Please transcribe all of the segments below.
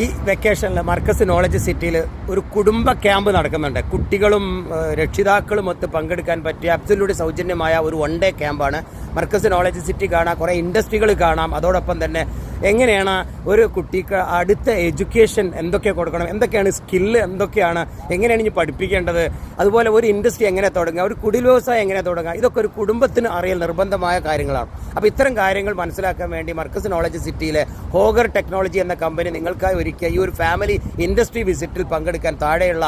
ഈ വെക്കേഷനിൽ മർക്കസ് നോളജ് സിറ്റിയിൽ ഒരു കുടുംബ ക്യാമ്പ് നടക്കുന്നുണ്ട്. കുട്ടികളും രക്ഷിതാക്കളും ഒത്ത് പങ്കെടുക്കാൻ പറ്റിയ അബ്സല്യൂട്ട് സൗജന്യമായ ഒരു വൺ ഡേ ക്യാമ്പാണ് മർക്കസ് നോളജ് സിറ്റി കാണാം. കുറേ ഇൻഡസ്ട്രികൾ കാണാം. അതോടൊപ്പം തന്നെ എങ്ങനെയാണ് ഒരു കുട്ടിക്ക് അടുത്ത എഡ്യൂക്കേഷൻ എന്തൊക്കെ കൊടുക്കണം? എന്തൊക്കെയാണ് സ്കില്ല് എന്തൊക്കെയാണ്? എങ്ങനെയാണ് ഇനി പഠിപ്പിക്കേണ്ടത്? അതുപോലെ ഒരു ഇൻഡസ്ട്രി എങ്ങനെ തുടങ്ങുക? ഒരു കുടിൽ വ്യവസായം എങ്ങനെ തുടങ്ങുക? ഇതൊക്കെ ഒരു കുടുംബത്തിന് അറിയൽ നിർബന്ധമായ കാര്യങ്ങളാണ്. അപ്പോൾ ഇത്തരം കാര്യങ്ങൾ മനസ്സിലാക്കാൻ വേണ്ടി മർക്കസ് നോളജ് സിറ്റിയിലെ ഹോഗർ ടെക്നോളജി എന്ന കമ്പനി നിങ്ങൾക്കായി ഒരുക്കിയ ഈ ഒരു ഫാമിലി ഇൻഡസ്ട്രി വിസിറ്റിൽ പങ്കെടുക്കാൻ താഴെയുള്ള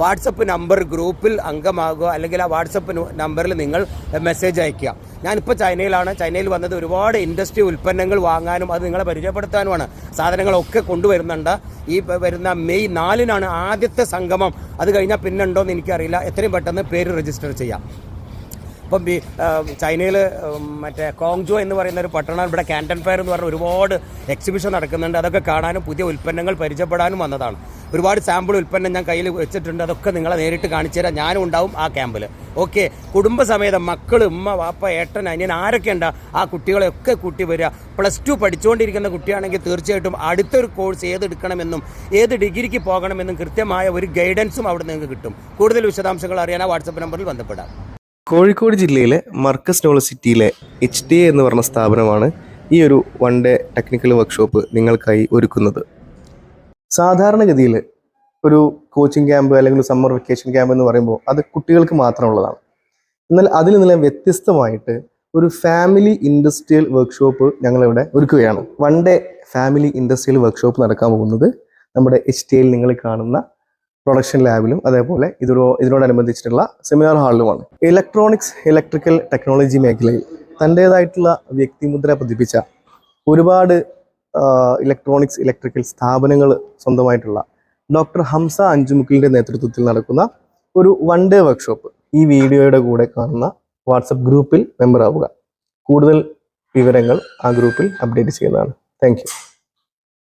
വാട്സപ്പ് നമ്പർ ഗ്രൂപ്പിൽ അംഗമാകുക അല്ലെങ്കിൽ ആ വാട്സപ്പ് നമ്പറിൽ നിങ്ങൾ മെസ്സേജ് അയക്കുക. ഞാനിപ്പോൾ ചൈനയിലാണ്. ചൈനയിൽ വന്നത് ഒരുപാട് ഇൻഡസ്ട്രി ഉൽപ്പന്നങ്ങൾ വാങ്ങാനും അത് നിങ്ങളെ പരിചയപ്പെടുത്താനുമാണ്. സാധനങ്ങളൊക്കെ കൊണ്ടുവരുന്നുണ്ട്. ഈ വരുന്ന മെയ് നാലിനാണ് ആദ്യത്തെ സംഗമം. അത് കഴിഞ്ഞാൽ പിന്നുണ്ടോയെന്ന് എനിക്കറിയില്ല. എത്രയും പെട്ടെന്ന് പേര് രജിസ്റ്റർ ചെയ്യാം. ഇപ്പം ചൈനയിൽ മറ്റേ കോങ്ജോ എന്ന് പറയുന്ന ഒരു പട്ടണം ഇവിടെ കാന്റൺ ഫയർ എന്ന് പറഞ്ഞ ഒരുപാട് എക്സിബിഷൻ നടക്കുന്നുണ്ട്. അതൊക്കെ കാണാനും പുതിയ ഉൽപ്പന്നങ്ങൾ പരിചയപ്പെടാനും വന്നതാണ്. ഒരുപാട് സാമ്പിൾ ഉൽപ്പന്നം ഞാൻ കയ്യിൽ വെച്ചിട്ടുണ്ട് അതൊക്കെ നിങ്ങളെ നേരിട്ട് കാണിച്ചു തരാം. ഞാനും ഉണ്ടാവും ആ ക്യാമ്പിൽ ഓക്കെ കുടുംബസമേതം മക്കൾ ഉമ്മ വാപ്പ ഏട്ടൻ അനിയൻ ആരൊക്കെ ഉണ്ട് ആ കുട്ടികളെയൊക്കെ കൂട്ടി വരിക. പ്ലസ് ടു പഠിച്ചുകൊണ്ടിരിക്കുന്ന കുട്ടിയാണെങ്കിൽ തീർച്ചയായിട്ടും അടുത്തൊരു കോഴ്സ് ഏതെടുക്കണമെന്നും ഏത് ഡിഗ്രിക്ക് പോകണമെന്നും കൃത്യമായ ഒരു ഗൈഡൻസും അവിടെ നിങ്ങൾക്ക് കിട്ടും. കൂടുതൽ വിശദാംശങ്ങൾ അറിയാൻ വാട്സപ്പ് നമ്പറിൽ ബന്ധപ്പെടാം. കോഴിക്കോട് ജില്ലയിലെ മർക്കസ് യൂണിവേഴ്സിറ്റിയിലെ എച്ച് ഡി എ എന്ന് പറഞ്ഞ സ്ഥാപനമാണ് ഈ ഒരു വൺ ഡേ ടെക്നിക്കൽ വർക്ക്ഷോപ്പ് നിങ്ങൾക്കായി ഒരുക്കുന്നത്. സാധാരണഗതിയിൽ ഒരു കോച്ചിങ് ക്യാമ്പ് അല്ലെങ്കിൽ സമ്മർ വെക്കേഷൻ ക്യാമ്പ് എന്ന് പറയുമ്പോൾ അത് കുട്ടികൾക്ക് മാത്രമുള്ളതാണ്. എന്നാൽ അതിൽ നിന്ന് വ്യത്യസ്തമായിട്ട് ഒരു ഫാമിലി ഇൻഡസ്ട്രിയൽ വർക്ക്ഷോപ്പ് ഞങ്ങളിവിടെ ഒരുക്കുകയാണ്. One day family industrial workshop നടക്കാൻ പോകുന്നത് നമ്മുടെ എച്ച് ടി എയിൽ നിങ്ങൾ കാണുന്ന പ്രൊഡക്ഷൻ ലാബിലും അതേപോലെ ഇതോ ഇതിനോടനുബന്ധിച്ചിട്ടുള്ള സെമിനാർ ഹാളിലുമാണ് ഇലക്ട്രോണിക്സ് ഇലക്ട്രിക്കൽ ടെക്നോളജി മേഖലയിൽ തന്റേതായിട്ടുള്ള വ്യക്തിമുദ്ര പതിപ്പിച്ച ഒരുപാട് ഇലക്ട്രോണിക്സ് ഇലക്ട്രിക്കൽ സ്ഥാപനങ്ങൾ സ്വന്തമായിട്ടുള്ള ഡോക്ടർ ഹംസ അഞ്ചുമുക്കിലിന്റെ നേതൃത്വത്തിൽ നടക്കുന്ന ഒരു വൺ ഡേ വർക്ക്ഷോപ്പ് ഈ വീഡിയോയുടെ കൂടെ കാണുന്ന വാട്സപ്പ് ഗ്രൂപ്പിൽ മെമ്പർ ആവുക. കൂടുതൽ വിവരങ്ങൾ ആ ഗ്രൂപ്പിൽ അപ്ഡേറ്റ് ചെയ്യുന്നതാണ്. താങ്ക്